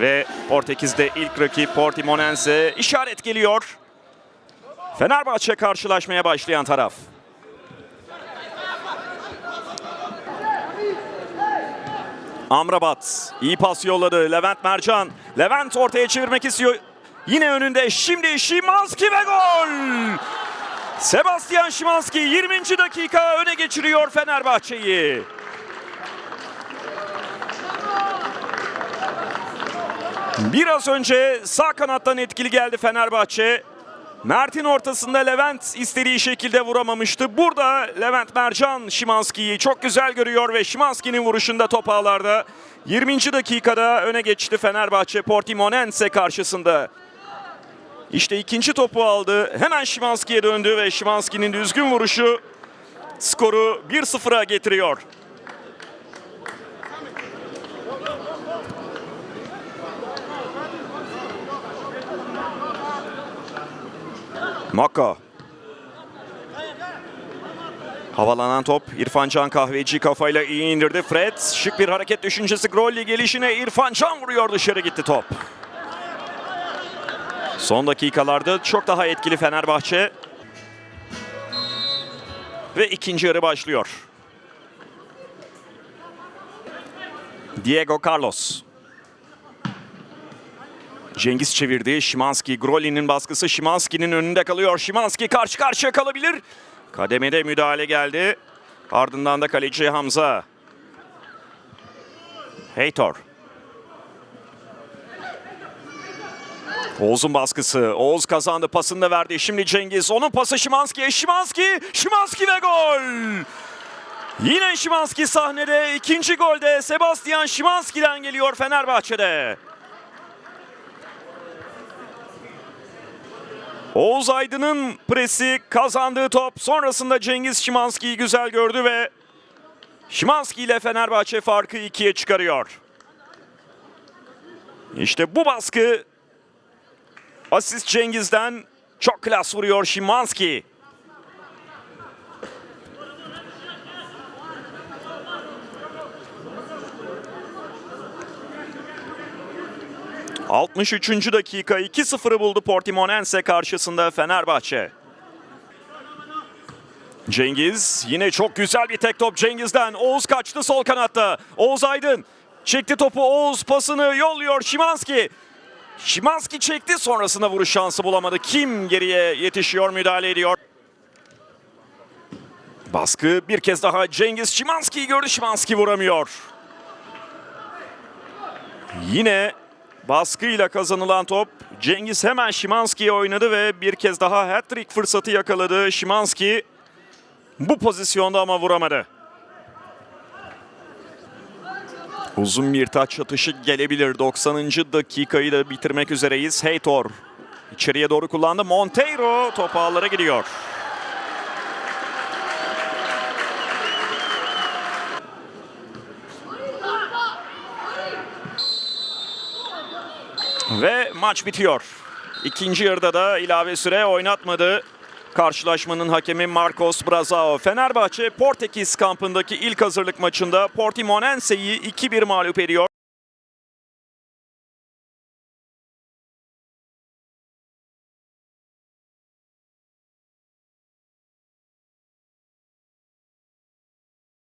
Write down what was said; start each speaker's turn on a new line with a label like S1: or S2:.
S1: Ve Portekiz'de ilk rakip Portimonense işaret geliyor. Fenerbahçe karşılaşmaya başlayan taraf. Amrabat iyi pas yolladı. Levent Mercan. Levent ortaya çevirmek istiyor. Yine önünde. Şimdi Şimanski ve gol. Sebastian Şimanski 20. dakika öne geçiriyor Fenerbahçe'yi. Biraz önce sağ kanattan etkili geldi Fenerbahçe. Mert'in ortasında Levent istediği şekilde vuramamıştı. Burada Levent Mercan Şimanski'yi çok güzel görüyor ve Şimanski'nin vuruşunda top ağlarda. 20. dakikada öne geçti Fenerbahçe Portimonense karşısında. İşte ikinci topu aldı. Hemen Şimanski'ye döndü ve Şimanski'nin düzgün vuruşu skoru 1-0'a getiriyor. Maka. Havalanan top İrfan Can Kahveci kafayla iyi indirdi. Fred şık bir hareket düşüncesi Grolli gelişine İrfan Can vuruyor dışarı gitti top. Son dakikalarda çok daha etkili Fenerbahçe. Ve ikinci yarı başlıyor. Diego Carlos. Cengiz çevirdi. Şimanski, Groli'nin baskısı Şimanski'nin önünde kalıyor. Şimanski karşı karşıya kalabilir. Kademede müdahale geldi. Ardından da kaleci Hamza. Heitor. Oğuz'un baskısı. Oğuz kazandı. Pasını da verdi. Şimdi Cengiz. Onun pası Şimanski'ye. Şimanski. Şimanski ve gol. Yine Şimanski sahnede. ikinci golde Sebastian Şimanski'den geliyor Fenerbahçe'de. Oğuz Aydın'ın presi kazandığı top. Sonrasında Cengiz Şimanski'yi güzel gördü ve Şimanski ile Fenerbahçe farkı ikiye çıkarıyor. İşte bu baskı asist Cengiz'den çok klas vuruyor Şimanski. ...63. dakika 2-0'ı buldu Portimonense karşısında Fenerbahçe. Cengiz yine çok güzel bir tek top Cengiz'den. Oğuz kaçtı sol kanatta. Oğuz Aydın çekti topu Oğuz pasını yolluyor Şimanski. Şimanski çekti sonrasında vuruş şansı bulamadı. Kim geriye yetişiyor müdahale ediyor. Baskı bir kez daha Cengiz Şimanski'yi gördü. Şimanski vuramıyor. Yine baskıyla kazanılan top. Cengiz hemen Şimanski'ye oynadı ve bir kez daha hat-trick fırsatı yakaladı. Şimanski bu pozisyonda ama vuramadı. Uzun bir taç atışı gelebilir. 90. dakikayı da bitirmek üzereyiz. Heitor içeriye doğru kullandı. Monteiro top ağlara gidiyor. Ve maç bitiyor. İkinci yarıda da ilave süre oynatmadı. Karşılaşmanın hakemi Marcos Brazao. Fenerbahçe Portekiz kampındaki ilk hazırlık maçında Portimonense'yi 2-1 mağlup ediyor.